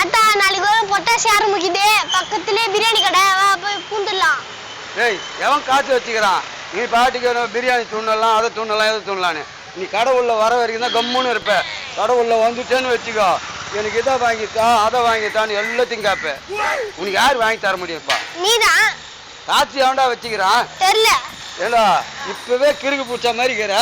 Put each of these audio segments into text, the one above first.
தாத்தா நாளைக்கு ஒரு பொட்டாசி ஆரம்பிக்குது. பக்கத்துலயே பிரியாணி கடை. வா போய் பூந்துடலாம் ஏய் எவன் காய்ச்சி வச்சுக்கிறான்? நீ பாட்டுக்கு பிரியாணி துண்ணலாம் அதை துண்ணலாம் இதை துண்ணலான்னு. நீ கடவுள்ல வர வரைக்கும் தான் கம்முன்னு இருப்ப. கடவுள்ல வந்துட்டேன்னு வச்சுக்கோ. எனக்கு இதை வாங்கித்தா அதை வாங்கித்தான்னு எல்லாத்தையும் கேட்பேன் உனக்கு யார் வாங்கி தர முடியும்ப்பா? நீதான். காய்ச்சி எவன்டா வச்சுக்கிறான்? தெரியல. ஏண்டா இப்பவே கிறுக்கு பூச்ச மாதிரி இருக்கிற?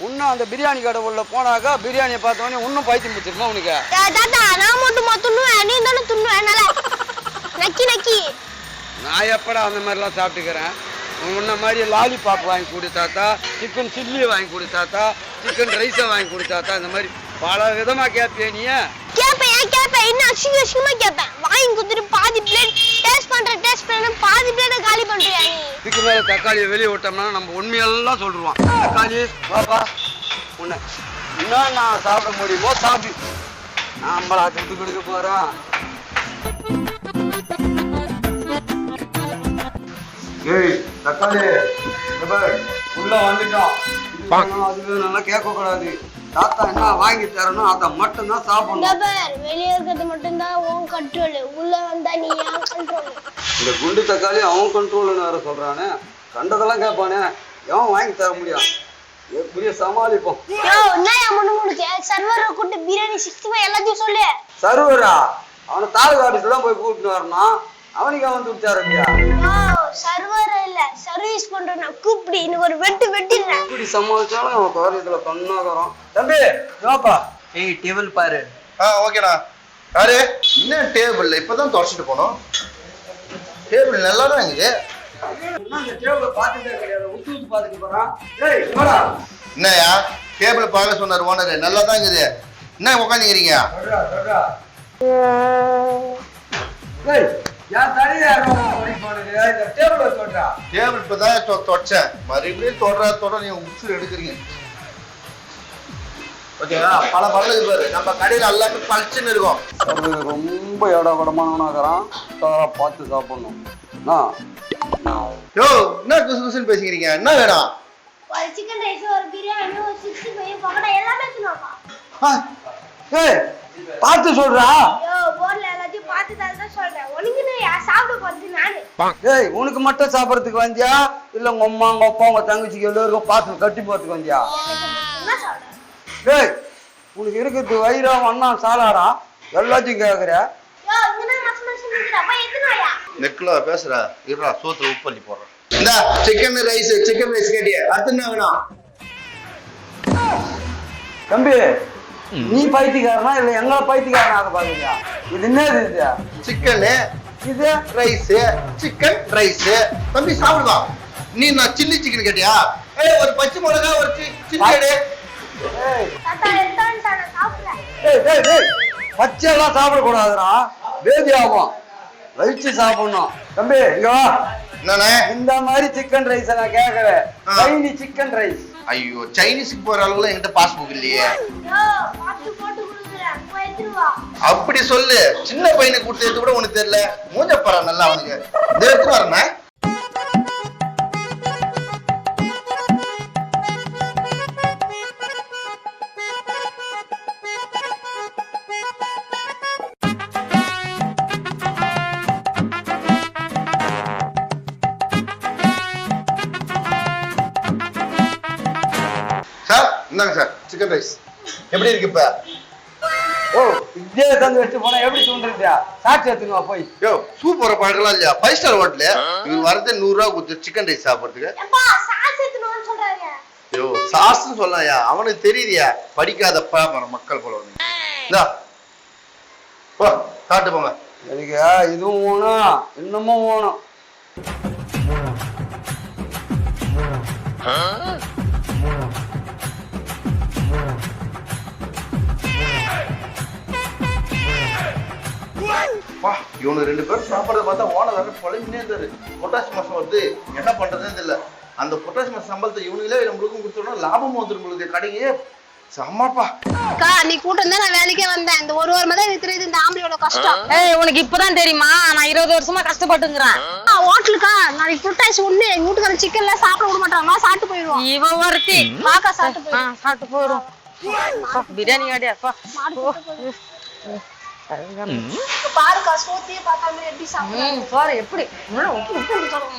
இன்னும் அந்த பிரியாணி கடை உள்ள போனாக்கா பிரியாணியை பார்த்த உடனே இன்னும் பைத்தியம் பிடிச்சிருமா உனக்கு? தாத்தா நான் மட்டுமா துண்ணுவேன் நீ தானே துண்ணுவேன் நக்கி நக்கி. நான் எப்படா அந்த மாதிரிலாம் சாப்பிட்டுக்கிறேன்? உன்ன மாதிரி லாலிபாப் வாங்கி கொடுத்தாத்தா சிக்கன் சில்லி வாங்கி கொடுத்தாத்தா சிக்கன் ரைஸை வாங்கி கொடுத்தாத்தா இந்த மாதிரி பல விதமா கேட்பிய நீ? கேப்பேன் ஏன் கேப்பேன்? இன்னும் அசிங்க அசிங்கமா கேப்பேன்? வாங்கி கொடுத்துட்டு பாதி பிளேட் டேஸ்ட் பண்ற டேஸ்ட் பண்ண பாதி பிளேட இதுக்கு மேல தக்காளியை வெளியே விட்டோம்னா நம்ம உண்மையெல்லாம் சொல்லிடுவான் தக்காளி பாப்பா உன்னை என்ன நான் சாப்பிட முடியுமோ சாப்பிடு. நம்மளா கட்டு கொடுக்க போறோம். ஏய் தக்காளி உள்ள வந்துட்டோம். அது வேணும்லாம் கேட்க கூடாது தாத்தா என்ன வாங்கி தரணும் அதை மட்டும் தான் இந்த சாப்பிடணும் பேர் வெளியே இருக்கிறது மட்டும்தான் உன் கண்ட்ரோல் உள்ள வந்தா நீ இந்த குண்டு தக்காளி அவன் கண்ட்ரோல்னு வேற சொல்றானே. கண்டதெல்லாம் கேட்பானே எவன் வாங்கி தர முடியும்? எப்படியோ சமாளிப்போம். யோ என்ன என் முன்னு முடிச்சு சர்வரை கூட்டு பிரியாணி சிக்ஸ்டி ஃபைவ் எல்லாத்தையும் சொல்லு. சர்வரா? அவனை தாலுகா ஆபீஸ்ல தான் போய் கூப்பிட்டு வரணும்? அவனுக்கு அவன் துடிச்சாரம்பியா யோ சர்வர் இல்ல. சர்வீஸ் பண்றேன் நான் கூப்பிடு. இன்னும் ஒரு வெட்டு வெட்டிடுறேன். இப்படி சமாளிச்சாலும் அவன் காரியத்துல கண்ணாகரம். தம்பி யோப்பா ஏய் டேபிள் பாரு. ஆ ஓகேண்ணா. யாரு? என்ன டேபிள் இப்பதான் தொடச்சிட்டு போனோம். டேபிள் நல்லா தான் இருக்குது என்ன இந்த டேபிள பார்க்க சொன்னார் ஓனர் நல்லா தான் இருக்குது. என்ன உட்காந்துக்கிறீங்க டேபிள இப்பதான் தொடச்சேன் மறுபடியும் தொடர தொடர நீங்க உச்சு எடுக்கிறீங்க. ஓகேவா? பல பழகு பாரு. நம்ம கடையில் எல்லாமே பளிச்சுன்னு இருக்கும். சர்வரு ரொம்ப இட குடமானவனாகிறான் பார்த்து சாப்பிடணும். நான் யோ என்ன குசு குசுன்னு பேசிக்கிறீங்க? என்ன வேணும் ஒரு சிக்கன் ரைஸ் ஒரு பிரியாணி ஒரு சிக்ஸ்டி ஃபைவ் பக்கோடா எல்லாமே எடுத்துனாப்பா ஆ, ஏய் பார்த்து சொல்றா. யோ போர்ல எல்லாத்தையும் பார்த்து தான் சொல்றேன். உனக்கு நான் சாப்பிட போறது நானு. ஏய் உனக்கு மட்டும் சாப்பிட்றதுக்கு வந்தியா? இல்ல உங்க அம்மா உங்க அப்பா உங்க தங்கச்சிக்கு எல்லோருக்கும் பார்த்து கட்டி போறதுக்கு வந்தியா? என்ன சொல்றேன் ஏய் உனக்கு இருக்கிறது வைரம் அண்ணா சாலாடா? எல்லாத்தையும் எத்துனாயா நெக்ல பேசுற இருடா சோத்துல உப்பு பண்ணி போடுறேன். இந்த சிக்கன் ரைஸ் சிக்கன் ரைஸ் கேட்டிய? அடுத்து என்ன வேணும். தம்பி நீ பைத்தியக்காரனா இல்ல எங்களை பைத்தியக்காரனாக பாக்குறியா? இது என்னது இது? சிக்கனு இது? ரைஸ் சிக்கன் ரைஸ் தம்பி சாப்பிடுவா நீ நான் சில்லி சிக்கன் கேட்டியா? ஏய் ஒரு பச்சை மிளகா ஒரு சில்லி பச்சையெல்லாம் சாப்பிடக்கூடாதுடா. பேதி ஆகும் வயிற்று சாப்பிடணும். தம்பி இங்க வா இந்த மாதிரி சிக்கன் ரைஸ் நான் ஆ. சைனி சிக்கன் ரைஸ் ஐயோ சைனீஸுக்கு போற அளவுல என்கிட்ட பாஸ்புக் இல்லையே. அப்படி சொல்லு. சின்ன பையனுக்கு கொடுத்து கூட உனக்கு தெரியல. மூஞ்ச பாரு நல்லா அவனுக்கு. இந்த எடுத்து சிக்கன் ரைஸ் எப்படி இருக்கு இப்ப? ஓ இதே தந்து வச்சு போனா எப்படி தூண்டுறியா சாட்சி எடுத்துன்னு வா போய். யோ சூப் வர பழக்கலாம் இல்லையா? ஃபைவ் ஸ்டார் ஹோட்டலு இவர் வரது நூறு ரூபா கொடுத்து சிக்கன் ரைஸ் சாப்பிட்றதுக்கு. யோ சாஸ்ன்னு சொல்லலையா அவனுக்கு தெரியுதியா? படிக்காத பாமர மக்கள் போல வந்து இந்தா. போ சாப்பிட்டு போங்க. எனக்கு இதுவும் வேணும் இன்னமும் வேணும் வா இவனு ரெண்டு பேரும் சாப்பிட்றத பார்த்தா ஓனர் வேற பொழைஞ்சுனே இருந்தாரு பொட்டாசி மாசம் வருது என்ன பண்றதுன்னு தெரியல. அந்த பொட்டாசி மாசம் சம்பளத்தை இவனுங்களே நம்மளுக்கும் கொடுத்தோம்னா லாபமும் வந்துடும் உங்களுக்கு கடையே செம்மப்பா. அக்கா நீ கூட்டம் தான் நான் வேலைக்கே வந்தேன். இந்த ஒரு தான் எனக்கு தெரியுது இந்த ஆம்பளையோட கஷ்டம். ஏய் உனக்கு இப்பதான் தெரியுமா? நான் இருபது வருஷமா கஷ்டப்பட்டுங்கிறேன். ஹோட்டலுக்கா? நாளைக்கு ஐஸ் ஒண்ணு எங்க வீட்டுக்காரன் சிக்கன்ல சாப்பிட விட மாட்டாங்க சாப்பிட்டு போயிடுவான். இவ ஒருத்தி. வாக்கா சாப்பிட்டு சாப்பிட்டு போயிடும். பிரியாணி காட்டியா பாருக்கா சோத்தையே பார்க்காம எப்படி சாப்பிடுறாங்க பாரு எப்படி? உள்ள உப்பு உப்பு கருப்பு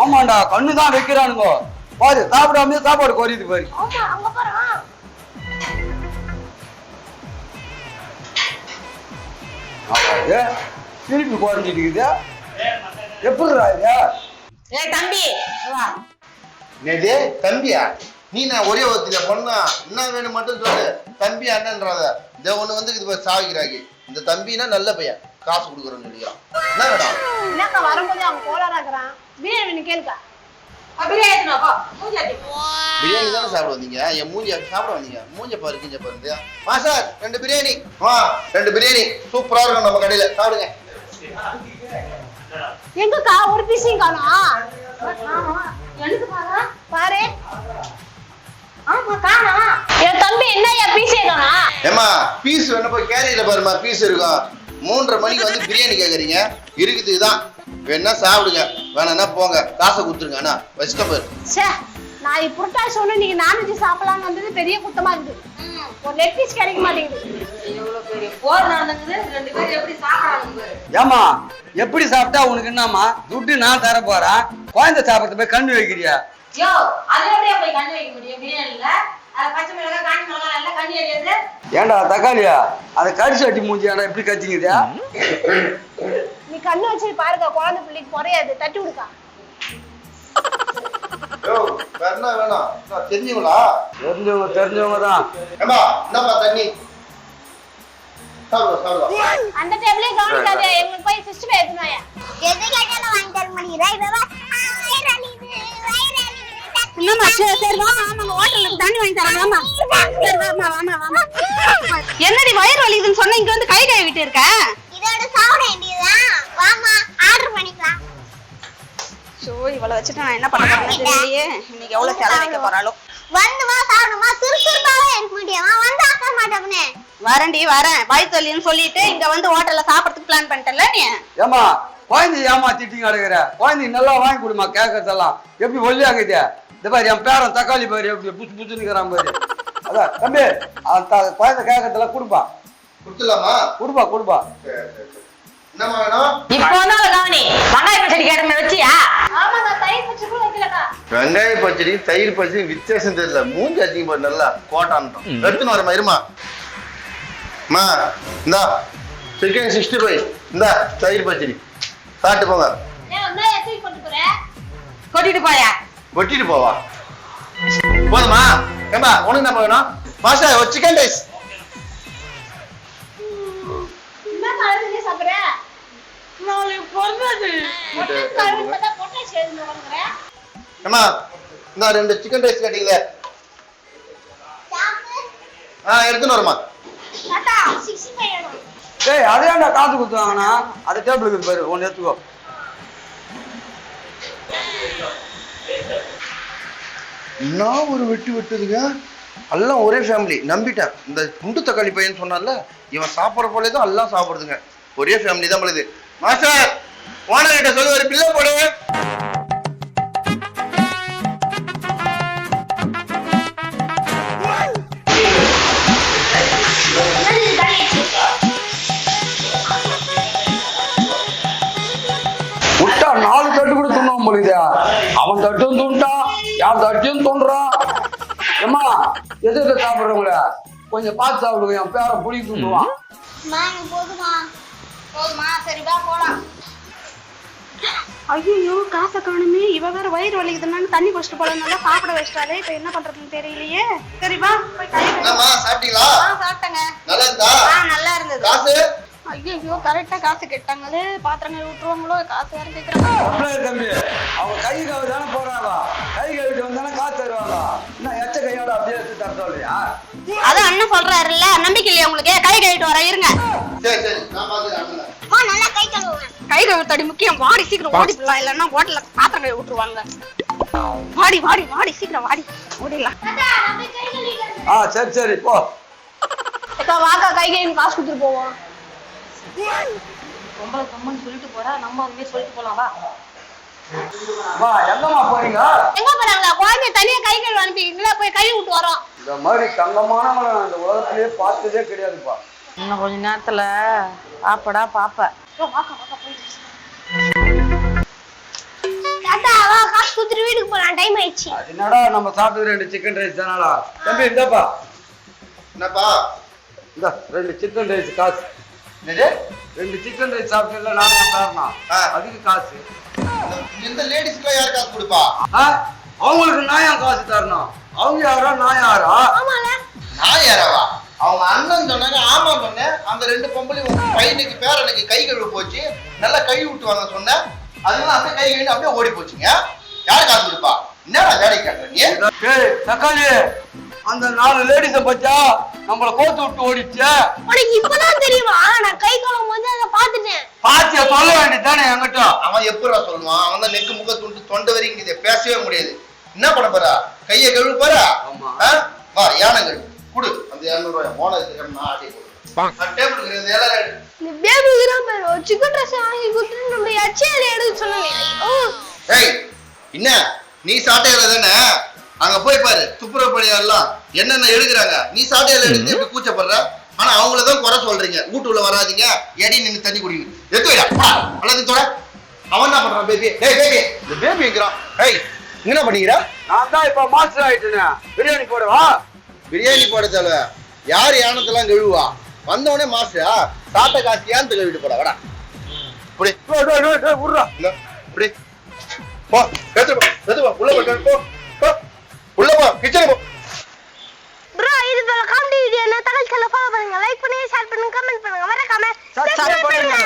ஆமாண்டா கண்ணு தான் வைக்கிறானுங்க. பாரு சாப்பிடாம சாப்பாடு குறையுது பாரு. திருப்பி குறைஞ்சிட்டு இருக்குது. எப்படிடா இது? ஏய் தம்பி நேதே தம்பியா? நீ நான் ஒரே ஒருத்தில பொண்ணா? என்ன வேணும் மட்டும் சொல்லு. தம்பி அண்ணன்றாத. இந்த ஒண்ணு வந்து இது சாவிக்கிறாங்க இந்த தம்பினா நல்ல பையன். காசு கொடுக்குறேன்னு சொல்லிக்கிறான் என்ன வேணும்? என்னக்கா வரும்போது அவங்க கோளாறாக்குறான் பிரியாணி கேளுக்கா. பிரியாணி தானே சாப்பிட வந்தீங்க? என் மூஞ்சி சாப்பிட வந்தீங்க? மூஞ்ச பாரு கிஞ்ச பாரு வா சார் ரெண்டு பிரியாணி. வா ரெண்டு பிரியாணி. சூப்பரா இருக்கும் நம்ம கடையில. சாப்பிடுங்க. எங்கக்கா ஒரு பீஸையும் காணோம். எனக்கு பாரா பாரு. என் தம்பி என்னய்யா பீஸே காணோம் ஏமா பீஸ் வேணும் போய் கேரியர்ல பாருமா பீஸ் இருக்கும் மூன்றரை மணிக்கு வந்து பிரியாணி கேக்குறீங்க இருக்குது தான் வேணா சாப்பிடுங்க. வேணாம்னா போங்க. காசை கொடுத்துருங்க அண்ணா. வச்சுட்ட பாரு ச்சே நான் புரட்டாசி ஒண்ணு நீங்க நான்வெஜ் சாப்பிடலாம்னு வந்தது பெரிய குத்தமா இருக்குது. ஒரு லெக் பீஸ் கிடைக்க மாட்டேங்குது. எவ்வளவு பெரிய போர் நடந்தது ரெண்டு பேரும் எப்படி சாப்பிடறாங்க பாரு. ஏமா எப்படி சாப்பிட்டா உனக்கு என்னம்மா? துட்டு நான் தர போறேன் குழந்தை சாப்பிட்றது போய் கண்ணு வைக்கிறியா? யோ அது எப்படியா போய் கண்ணு வைக்க முடியும்? பிரியாணில அது பச்சை மிளகாய் காஞ்சி மிளகாய் எல்லாம் கண்ணி வைக்கிறது ஏன்டா தக்காளியா? அதை கடிச்சு வட்டி மூஞ்சியாடா இப்படி கத்திங்குதா நீ கண்ணு வச்சு பாருக்கா குழந்தை பிள்ளைக்கு குறையாது தட்டி விடுக்கா. தெரிஞ்சவங்களா? தெரிஞ்சவங்க தெரிஞ்சவங்க தான். ஏமா என்னப்பா தண்ணி? அந்த டைம்லயே கவனிக்காத எங்களுக்கு போய் சிஸ்டம் ஏத்துனாயா எது கேட்டாலும் வாங்கி தர மாட்டேங்கிறா என்னம்மா சரி சரி வா நம்ம ஹோட்டலுக்கு தண்ணி வாங்கி தரேன் வாமா சரி வாமா வாமா வாமா என்னடி வயிறு வலிக்குதுன்னு சொன்ன இங்க வந்து கை கழுவிட்டு இருக்க? இதோட சாப்பிட வேண்டியதுதான் வாமா ஆர்டர் பண்ணிக்கலாம். ஷோ இவளை வச்சுட்டு நான் என்ன பண்ண போறேன்னு தெரியலையே. இன்னைக்கு எவ்வளவு செலவு வைக்க போறாளோ. வந்து வா சாப்பிடுமா? சுறுசுறுப்பாவே இருக்க முடியுமா வந்து ஆக்க மாட்டோம்னு வரேன்டி வரேன். வயிற்று வலின்னு சொல்லிட்டு இங்க வந்து ஹோட்டல்ல சாப்பிடறதுக்கு பிளான் பண்ணிட்டல நீ? ஏமா குழந்தை ஏமா திட்டிங்க அடைக்கிற குழந்தை நல்லா வாங்கி கொடுமா கேட்கறதெல்லாம் எப்படி ஒல்லியாகுது இந்த பாரு என் பேரன் தக்காளி பாரு எப்படி புத்து புத்துனுக்கிறான் பாரு. அதான் தம்பி அந்த குழந்தை கேட்கறதெல்லாம் கொடுப்பா. கொடுத்துடலாமா? கொடுப்பா கொடுப்பா. வேணும் இப்போ வந்து கவனி வெங்காய பச்சடி கேட்டமே வச்சியா? ஆமாங்க தயிர் பச்சை வெங்காய பச்சடி தயிர் பச்சடி வித்தியாசம் தெரியல. மூஞ்சி அதிகம் நல்லா கோட்டான்ட்டோம் எடுத்துன்னு வரமா இருமா. அம்மா இந்தா. Chicken sixty five. இந்தா தயிர் பச்சடி. சாப்பிட்டு போங்க. கொட்டிட்டு போயா? வெட்டிட்டு போவா. போதுமா? ஏம்பா உனக்கு என்ன வேணும்? மாஸ்டர் ஒரு சிக்கன் ரைஸ் ஏம்மா இந்த ரெண்டு சிக்கன் ரைஸ் கேட்டீங்களே. ஆ எடுத்துன்னு வரமா டேய் அதே ஏன்டா காசு கொடுத்தாங்கண்ணா அது டேபிளுக்கு பாரு ஒன்று எடுத்துக்கோ. என்ன ஒரு வெட்டி வெட்டுதுங்க? எல்லாம் ஒரே ஃபேமிலி நம்பிட்டேன். இந்த குண்டு தக்காளி பையன் சொன்னால இவன் சாப்பிட்ற போலே தான் எல்லாம் சாப்பிடுதுங்க. ஒரே ஃபேமிலி தான் பழுது. மாஸ்டர் ஓனர் கிட்ட சொல்லி ஒரு பிள்ளை போடு. துண்டான் யார் தட்டியும் துண்டுறான் ஏம்மா எது எது சாப்பிட்றவங்கள கொஞ்சம் பார்த்து சாப்பிடுங்க என் பேரை புளி துண்டுவான் போதுமா. போதுமா சரி வா போலாம். ஐயோ காசை காணுமே இவ வேற வயிறு வலிக்குதுன்னு தண்ணி குடிச்சிட்டு போல நல்லா சாப்பிட வச்சிட்டாலே இப்ப என்ன பண்றதுன்னு தெரியலையே. சரி வா போய் சாப்பிட்டீங்களா? சாப்பிட்டேங்க. நல்லா இருந்தா? நல்லா இருந்தது. காசு? ஐயோ கரெக்டா காசு கேட்டாங்களே பாத்திரங்கள் விட்டுருவாங்களோ காசு யாரும் கேக்குறாங்க? தம்பி? அவங்க கை கழுவி தானே போறாங்க கை கழுவிட்டு வந்தானே காசு தருவாங்க என்ன எச்ச கையோட அப்படியே எடுத்து தர சொல்றியா? அதான் அண்ணன் சொல்றாருல்ல நம்பிக்கை இல்லையா உங்களுக்கு? கை கழுவிட்டு வர இருங்க. சரி சரி நான் அம்மா நல்லா கை கழுவுங்க. கை கழுவுத்தடி முக்கியம். வாடி சீக்கிரம் ஓடி போடலாம் இல்லைன்னா ஹோட்டல்ல பாத்திரம் கழுவி விட்டுருவாங்க வாடி வாடி வாடி சீக்கிரம் வாடி. ஓடிடலாம். ஆ சரி சரி போ. வாக்கா கை கழுவி காசு கொடுத்துட்டு போவோம். கம்மன்னு சொல்லிட்டு போறா. நம்ம அதுவே சொல்லிட்டு போலாம் வா. எங்கம்மா போறீங்க? எங்க போறாங்களா? குழந்தை தனியா கை கழுவி அனுப்பிங்களா போய் கழுவி விட்டு வரோம். இந்த மாதிரி தங்கமானவங்களை உலகத்திலேயே பார்த்ததே கிடையாதுப்பா. இன்னும் கொஞ்ச நேரத்துல பாப்படா பாப்ப. வீட்டுக்கு போலாம். டைம் ஆயிடுச்சு. என்னடா நம்ம சாப்பிட்டது ரெண்டு சிக்கன் ரைஸ் தானாடா? தம்பி இந்தாப்பா. என்னப்பா? இந்த ரெண்டு சிக்கன் ரைஸ் காசு. என்னது? ரெண்டு சிக்கன் ரைஸ் சாப்பிட்டல நானும் காரணம் ஆ. அதுக்கு காசு. இந்த- லேடிஸ்க்குலாம் யார் காசு கொடுப்பா? ஆ? அவங்களுக்கு நான் ஏன் காசு தரணும்? அவங்க யாரா நான் யாரா? ஆமால. நான் யாரவா? அவங்க அண்ணன் சொன்னாங்க ஆமா சொன்னேன். அந்த ரெண்டு பொம்பளை உங்க பையனுக்கு பேரனுக்கு கை கழுவு போச்சு. நல்லா கழுவி விட்டுவாங்க சொன்னேன். அதெல்லாம் அப்படியே கை கழுவி அப்படியே ஓடி போச்சுங்க. யார் காசு கொடுப்பா? என்னடா வேலைக்கு காட்டுறீங்க ஏய் தக்காளி அந்த நாலு லேடிஸ பச்சா நம்மள கோத்து விட்டு ஓடிச்சே உனக்கு இப்பதான் தெரியுமா? நான் கை கழுவும் போது அதை பாத்துட்டேன் பாத்தியா? சொல்ல வேண்டியதானே என்கிட்ட? அவன் எப்படா சொல்லுவான்? அவன் தான் நெக்கு முக துண்டு தொண்டை வரைக்கும் இதை பேசவே முடியாது. என்ன பண்ண போறா? கையை கழுவு போறா? வா யானைகள் குடு. அந்த இரநூறு ரூபாய் நான் எடு. இந்த பேபி பேர். சிக்கன் ட்ரெஸ் வாங்கி கொடுத்துட்டு நம்ம எடுக்க ஏய் என்ன? நீ சாட்டையில தானே? அங்க போய் பாரு துப்புரவு பணியாரெல்லாம் என்னென்ன எடுக்கிறாங்க நீ சாட்டையில எடுத்து எப்படி கூச்சப்படுற? ஆனா அவங்கள தான் குறை சொல்றீங்க. வீட்டுக்குள்ள வராதீங்க. எடி நின்னு தண்ணி குடிங்க எடுத்து போடா. அல்லது தொட. அவன் என்ன பண்றான் பேபி ஏய் பேபி இந்த பேபிங்கிறான் ஏய் என்ன பண்ணிக்கிறா? நான் தான் இப்ப மாஸ்டர் ஆயிட்டேனே. பிரியாணி போடவா பிரியாணி போட தேவை யார் யானத்தெல்லாம் கழுவுவா? வந்தவனே மாஸ்டரா சாட்டை காசு ஏன் கழுவிட்டு போடா வாடா. இப்படி டேய், டேய், டேய், டேய், விட்றா. இல்ல இப்படி போ. உள்ள கிச்சன் போ. ப்ரோ இது போல காமெடி வீடியோ நான் தகவல் சொல்ல ஃபாலோ பண்ணுங்க லைக் பண்ணுங்க ஷேர் பண்ணுங்க கமெண்ட் பண்ணுங்க மறக்காம சப்ஸ்கிரைப் பண்ணுங்க.